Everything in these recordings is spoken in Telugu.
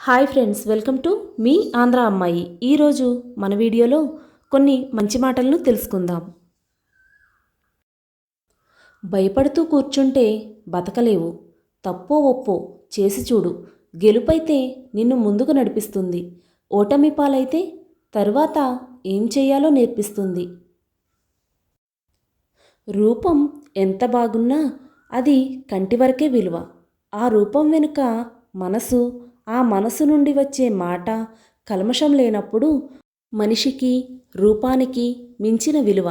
హాయ్ ఫ్రెండ్స్ వెల్కమ్ టు మీ ఆంధ్ర అమ్మాయి. ఈరోజు మన వీడియోలో కొన్ని మంచి మాటలను తెలుసుకుందాం. భయపడుతూ కూర్చుంటే బతకలేవు. తప్పో ఒప్పో చేసి చూడు. గెలుపైతే నిన్ను ముందుకు నడిపిస్తుంది. ఓటమి పాలైతే తరువాత ఏం చేయాలో నేర్పిస్తుంది. రూపం ఎంత బాగున్నా అది కంటి వరకే విలువ. ఆ రూపం వెనుక మనసు ఆ మనసు నుండి వచ్చే మాట కల్మషం లేనప్పుడు మనిషికి రూపానికి మించిన విలువ.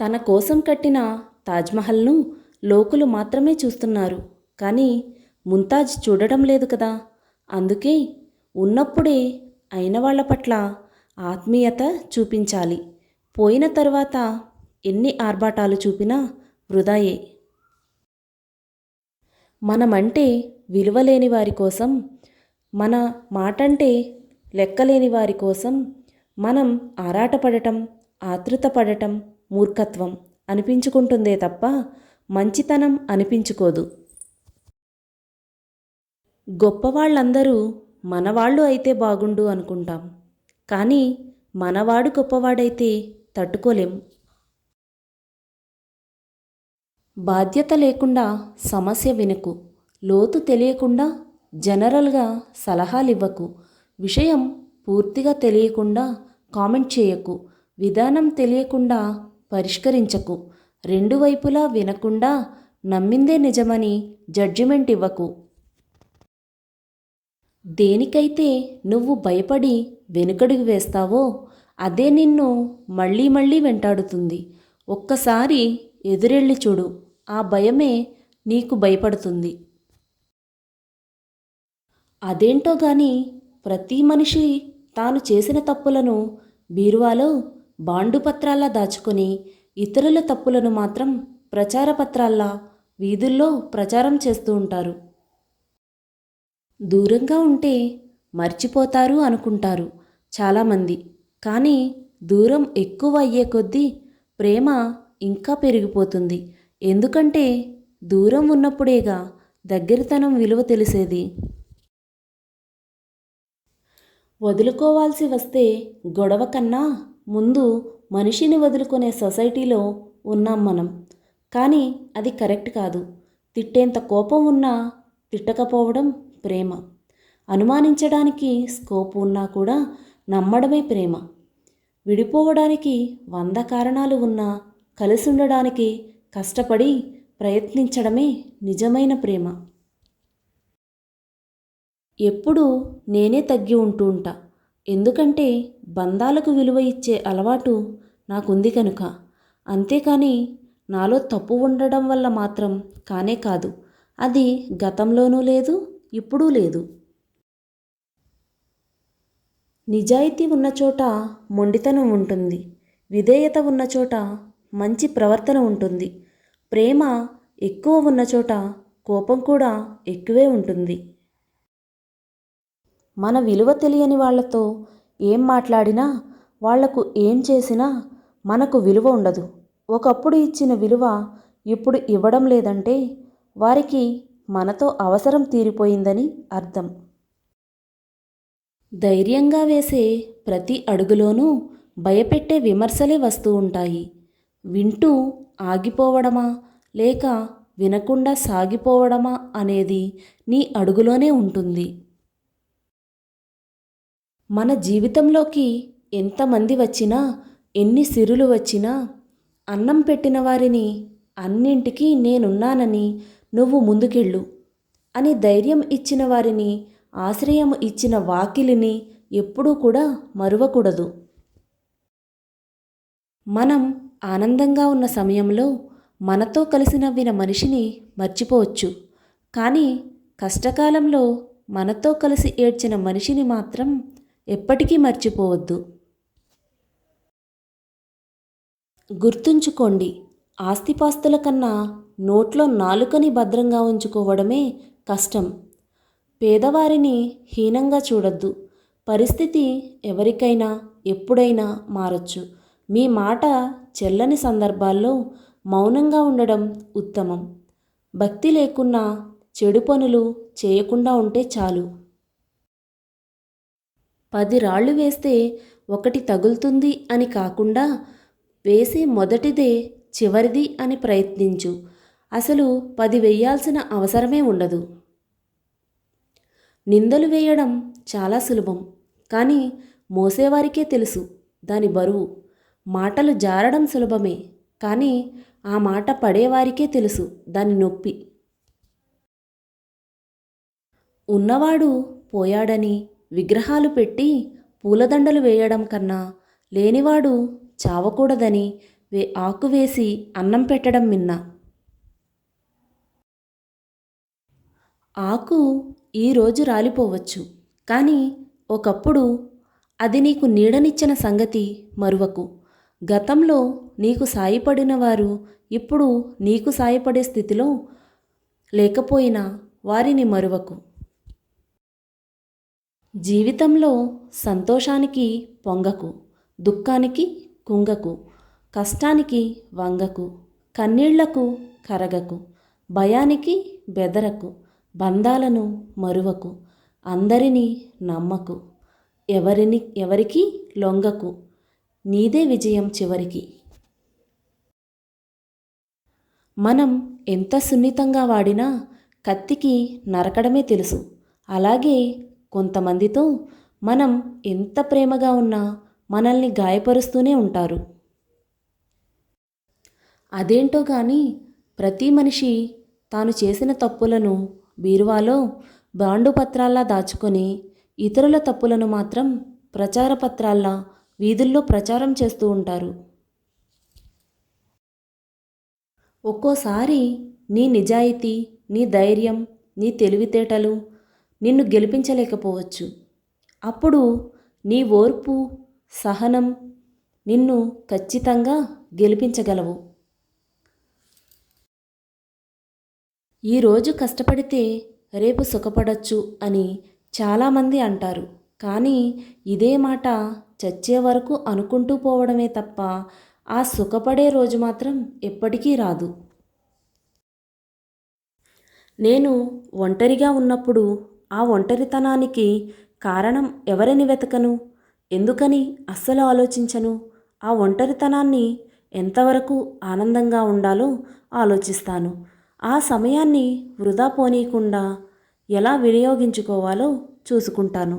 తన కోసం కట్టిన తాజ్మహల్ను లోకులు మాత్రమే చూస్తున్నారు. కానీ ముంతాజ్ చూడడం లేదు కదా. అందుకే ఉన్నప్పుడే అయిన వాళ్ళ పట్ల ఆత్మీయత చూపించాలి. పోయిన తర్వాత ఎన్ని ఆర్భాటాలు చూపినా వృధాయే. మనమంటే విలువలేని వారి కోసం మన మాటంటే లెక్కలేని వారి కోసం మనం ఆరాటపడటం ఆతృతపడటం మూర్ఖత్వం అనిపించుకుంటుందే తప్ప మంచితనం అనిపించుకోదు. గొప్పవాళ్ళందరూ మనవాళ్ళు అయితే బాగుండు అనుకుంటాం కానీ మనవాడు గొప్పవాడైతే తట్టుకోలేం. బాధ్యత లేకుండా సమస్య వినకు. లోతు తెలియకుండా జనరల్గా సలహాలు ఇవ్వకు విషయం పూర్తిగా తెలియకుండా కామెంట్ చేయకు. విధానం తెలియకుండా పరిష్కరించకు. రెండు వైపులా వినకుండా నమ్మిందే నిజమని జడ్జిమెంట్ ఇవ్వకు. దేనికైతే నువ్వు భయపడి వెనుకడుగు వేస్తావో అదే నిన్ను మళ్ళీ మళ్ళీ వెంటాడుతుంది. ఒక్కసారి ఎదురెళ్ళి చూడు. ఆ భయమే నీకు భయపడుతుంది. అదేంటో గాని ప్రతి మనిషి తాను చేసిన తప్పులను బీరువాలో బాండు పత్రాల్లా దాచుకొని ఇతరుల తప్పులను మాత్రం ప్రచార పత్రాల్లా వీధుల్లో ప్రచారం చేస్తూ ఉంటారు. దూరంగా ఉంటే మర్చిపోతారు అనుకుంటారు చాలామంది. కానీ దూరం ఎక్కువ అయ్యే కొద్దీ ప్రేమ ఇంకా పెరిగిపోతుంది. ఎందుకంటే దూరం ఉన్నప్పుడేగా దగ్గరతనం విలువ తెలిసేది. వదులుకోవాల్సి వస్తే గొడవ కన్నా ముందు మనిషిని వదులుకునే సొసైటీలో ఉన్నాం మనం. కానీ అది కరెక్ట్ కాదు. తిట్టేంత కోపం ఉన్నా తిట్టకపోవడం ప్రేమ. అనుమానించడానికి స్కోప్ ఉన్నా కూడా నమ్మడమే ప్రేమ. విడిపోవడానికి వంద కారణాలు ఉన్నా కలిసి ఉండడానికి కష్టపడి ప్రయత్నించడమే నిజమైన ప్రేమ. ఎప్పుడూ నేనే తగ్గి ఉంటూ ఉంటా. ఎందుకంటే బంధాలకు విలువ ఇచ్చే అలవాటు నాకుంది కనుక. అంతేకాని నాలో తప్పు ఉండడం వల్ల మాత్రం కానే కాదు. అది గతంలోనూ లేదు ఇప్పుడూ లేదు. నిజాయితీ ఉన్న చోట మొండితనం ఉంటుంది. విధేయత ఉన్న చోట మంచి ప్రవర్తన ఉంటుంది. ప్రేమ ఎక్కువ ఉన్న చోట కోపం కూడా ఎక్కువే ఉంటుంది. మన విలువ తెలియని వాళ్ళతో ఏం మాట్లాడినా వాళ్ళకు ఏం చేసినా మనకు విలువ ఉండదు. ఒకప్పుడు ఇచ్చిన విలువ ఇప్పుడు ఇవ్వడం లేదంటే వారికి మనతో అవసరం తీరిపోయిందని అర్థం. ధైర్యంగా వేసే ప్రతి అడుగులోనూ భయపెట్టే విమర్శలే వస్తూ ఉంటాయి. వింటూ ఆగిపోవడమా లేక వినకుండా సాగిపోవడమా అనేది నీ అడుగులోనే ఉంటుంది. మన జీవితంలోకి ఎంతమంది వచ్చినా ఎన్ని సిరులు వచ్చినా అన్నం పెట్టిన వారిని అన్నింటికీ నేనున్నానని నువ్వు ముందుకెళ్ళు అని ధైర్యం ఇచ్చిన వారిని ఆశ్రయం ఇచ్చిన వాకిలిని ఎప్పుడూ కూడా మరువకూడదు. మనం ఆనందంగా ఉన్న సమయంలో మనతో కలిసి నవ్విన మనిషిని మర్చిపోవచ్చు. కానీ కష్టకాలంలో మనతో కలిసి ఏడ్చిన మనిషిని మాత్రం ఎప్పటికీ మర్చిపోవద్దు. గుర్తుంచుకోండి ఆస్తిపాస్తుల కన్నా నోట్లో నాలుకని భద్రంగా ఉంచుకోవడమే కష్టం. పేదవారిని హీనంగా చూడొద్దు. పరిస్థితి ఎవరికైనా ఎప్పుడైనా మారచ్చు. మీ మాట చెల్లని సందర్భాల్లో మౌనంగా ఉండడం ఉత్తమం. భక్తి లేకున్నా చెడు పనులు చేయకుండా ఉంటే చాలు. పది రాళ్ళు వేస్తే ఒకటి తగులుతుంది అని కాకుండా వేసే మొదటిదే చివరిది అని ప్రయత్నించు. అసలు పది వేయాల్సిన అవసరమే ఉండదు. నిందలు వేయడం చాలా సులభం. కానీ మోసేవారికే తెలుసు దాని బరువు. మాటలు జారడం సులభమే. కానీ ఆ మాట పడేవారికే తెలుసు దాని నొప్పి. ఉన్నవాడు పోయాడని విగ్రహాలు పెట్టి పూలదండలు వేయడం కన్నా లేనివాడు చావకూడదని వే ఆకు వేసి అన్నం పెట్టడం మిన్న. ఆకు ఈరోజు రాలిపోవచ్చు కానీ ఒకప్పుడు అది నీకు నీడనిచ్చిన సంగతి మరువకు. గతంలో నీకు సాయపడిన వారు ఇప్పుడు నీకు సాయపడే స్థితిలో లేకపోయినా వారిని మరువకు. జీవితంలో సంతోషానికి పొంగకు దుఃఖానికి కుంగకు కష్టానికి వంగకు కన్నీళ్ళకు కరగకు భయానికి బెదరకు బంధాలను మరువకు అందరినీ నమ్మకు ఎవరిని ఎవరికి లొంగకు నీదే విజయం చివరికి. మనం ఎంత సున్నితంగా వాడినా కత్తికి నరకడమే తెలుసు. అలాగే కొంతమందితో మనం ఎంత ప్రేమగా ఉన్నా మనల్ని గాయపరుస్తూనే ఉంటారు. అదేంటో కానీ ప్రతి మనిషి తాను చేసిన తప్పులను బీరువాలో బాండు పత్రాల్లా దాచుకొని ఇతరుల తప్పులను మాత్రం ప్రచార పత్రాల్లా వీధుల్లో ప్రచారం చేస్తూ ఉంటారు. ఒక్కోసారి నీ నిజాయితీ నీ ధైర్యం నీ తెలివితేటలు నిన్ను గెలిపించలేకపోవచ్చు. అప్పుడు నీ ఓర్పు సహనం నిన్ను ఖచ్చితంగా గెలిపించగలవు. ఈరోజు కష్టపడితే రేపు సుఖపడచ్చు అని చాలామంది అంటారు. కానీ ఇదే మాట చచ్చే వరకు అనుకుంటూ పోవడమే తప్ప ఆ సుఖపడే రోజు మాత్రం ఎప్పటికీ రాదు. నేను ఒంటరిగా ఉన్నప్పుడు ఆ ఒంటరితనానికి కారణం ఎవరిని వెతకను? ఎందుకని అస్సలు ఆలోచించను? ఆ ఒంటరితనాన్ని ఎంతవరకు ఆనందంగా ఉండాలో ఆలోచిస్తాను. ఆ సమయాన్ని వృధా పోనీయకుండా ఎలా వినియోగించుకోవాలో చూసుకుంటాను.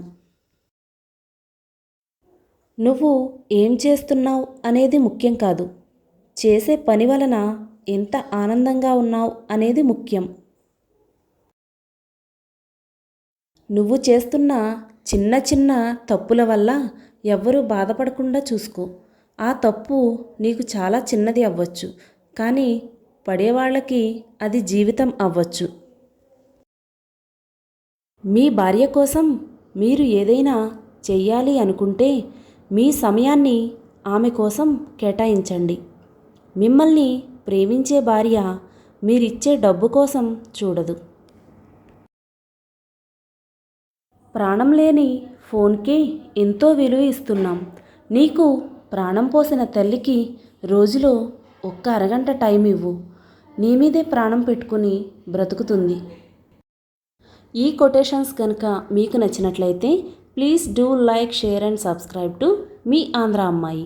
నువ్వు ఏం చేస్తున్నావు అనేది ముఖ్యం కాదు. చేసే పని వలన ఎంత ఆనందంగా ఉన్నావు అనేది ముఖ్యం. నువ్వు చేస్తున్న చిన్న చిన్న తప్పుల వల్ల ఎవ్వరూ బాధపడకుండా చూసుకో. ఆ తప్పు నీకు చాలా చిన్నది అవ్వచ్చు కానీ పడేవాళ్ళకి అది జీవితం అవ్వచ్చు. మీ భార్య కోసం మీరు ఏదైనా చెయ్యాలి అనుకుంటే మీ సమయాన్ని ఆమె కోసం కేటాయించండి. మిమ్మల్ని ప్రేమించే భార్య మీరిచ్చే డబ్బు కోసం చూడదు. ప్రాణం లేని ఫోన్కి ఎంతో విలువ ఇస్తున్నాం. నీకు ప్రాణం పోసిన తల్లికి రోజులో ఒక్క అరగంట టైం ఇవ్వు. నీ మీదే ప్రాణం పెట్టుకుని బ్రతుకుతుంది. ఈ కొటేషన్స్ కనుక మీకు నచ్చినట్లయితే please do like share and subscribe to మీ ఆంధ్ర అమ్మాయి.